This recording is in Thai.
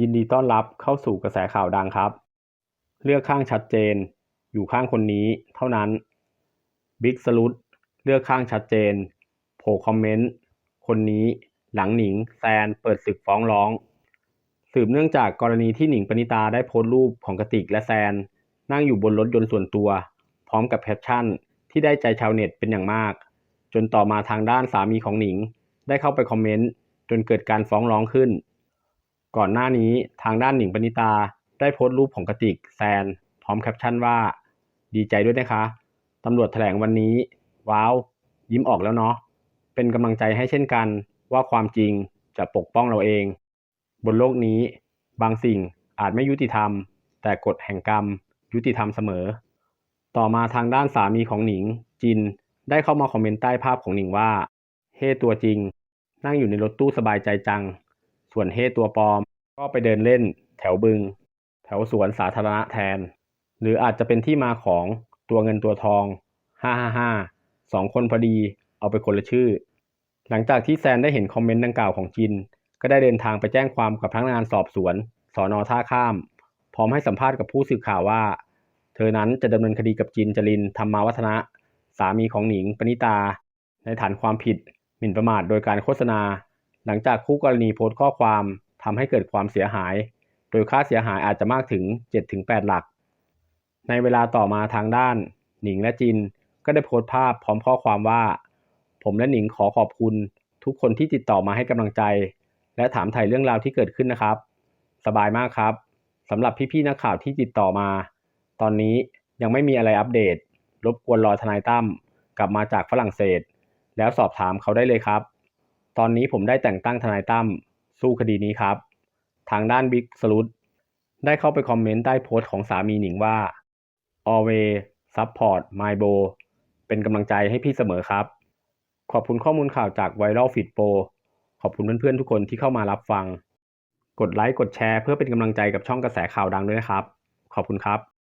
ยินดีต้อนรับเข้าสู่กระแสข่าวดังครับ เลือกข้างชัดเจน อยู่ข้างคนนี้เท่านั้นบิ๊กสลุดเลือกข้างชัดเจนโผล่คอมเมนต์ คนนี้หลังหนิงแซนเปิดศึกฟ้องร้อง สืบเนื่องจากกรณีที่หนิงปณิตาได้โพสต์รูปของกติกและแซน นั่งอยู่บนรถยนต์ส่วนตัว พร้อมกับแคปชั่น ที่ได้ใจชาวเน็ตเป็นอย่างมาก จนต่อมาทางด้านสามีของหนิง ได้เข้าไปคอมเมนต์ จนเกิดการฟ้องร้องขึ้น ก่อนหน้านี้ทางด้านหนิงปณิตา ได้โพสต์รูปของกติกแซน พร้อมแคปชั่นว่า ดีใจด้วยนะคะตำรวจแถลงวันนี้ ว้าว ยิ้มออกแล้วเนาะเป็นกำลังใจให้เช่นกันว่าความจริงจะปกป้องเราเอง บนโลกนี้ บางสิ่งอาจไม่ยุติธรรม แต่กฎแห่งกรรม ยุติธรรมเสมอ ต่อมาทางด้านสามีของหนิง จินได้เข้ามาคอมเมนต์ใต้ภาพของหนิงว่าเฮ้ตัวจริง นั่งอยู่ในรถตู้สบายใจจัง ส่วนเฮตัวปลอม ก็ไปเดินเล่นแถวบึง แถวสวนสาธารณะแทน หรืออาจจะเป็นที่มาของตัวเงินตัวทอง 555สองคนพอดีเอาไปคนละชื่อ หลังจากที่แซนได้เห็นคอมเมนต์ดังกล่าวของจิน ก็ได้เดินทางไปแจ้งความกับพนักงานสอบสวนสอนอท่าข้าม พร้อมให้สัมภาษณ์กับผู้สื่อข่าวว่า เธอนั้นจะดำเนินคดีกับจินจรินธรรมาวัฒนะ สามีของหนิงปณิตา ในฐานความผิด หมิ่นประมาทโดยการโฆษณา หลังจากคู่กรณีโพสต์ข้อความทำให้เกิดความเสียหาย โดยค่าเสียหายอาจจะมากถึง 7-8 หลัก ในเวลาต่อมาทางด้าน หนิงและจินก็ได้โพสต์ภาพพร้อมข้อความว่า ผมและหนิงขอขอบคุณ ทุกคนที่ติดต่อมาให้กำลังใจ และถามไถ่เรื่องราวที่เกิดขึ้นนะครับ สบายมากครับสำหรับพี่ๆนักข่าวที่ติดต่อมา ตอนนี้ยังไม่มีอะไรอัปเดต รบกวนรอทนายตั้มกลับมาจากฝรั่งเศส แล้วสอบถามเขาได้เลยครับ ตอนนี้ผมได้แต่งตั้งทนายตั้มสู้คดีนี้ครับ ทางด้านบิ๊กสลุดได้เข้าไปคอมเมนต์ใต้โพสต์ของสามีหนิงว่า always support my bro เป็นกำลังใจให้พี่เสมอครับ ขอบคุณข้อมูลข่าวจาก Viral Feed Pro ขอบคุณเพื่อนๆทุกคนที่เข้ามารับฟัง กดไลค์กดแชร์เพื่อเป็นกำลังใจกับช่องกระแสข่าวดังด้วยนะครับ ขอบคุณครับ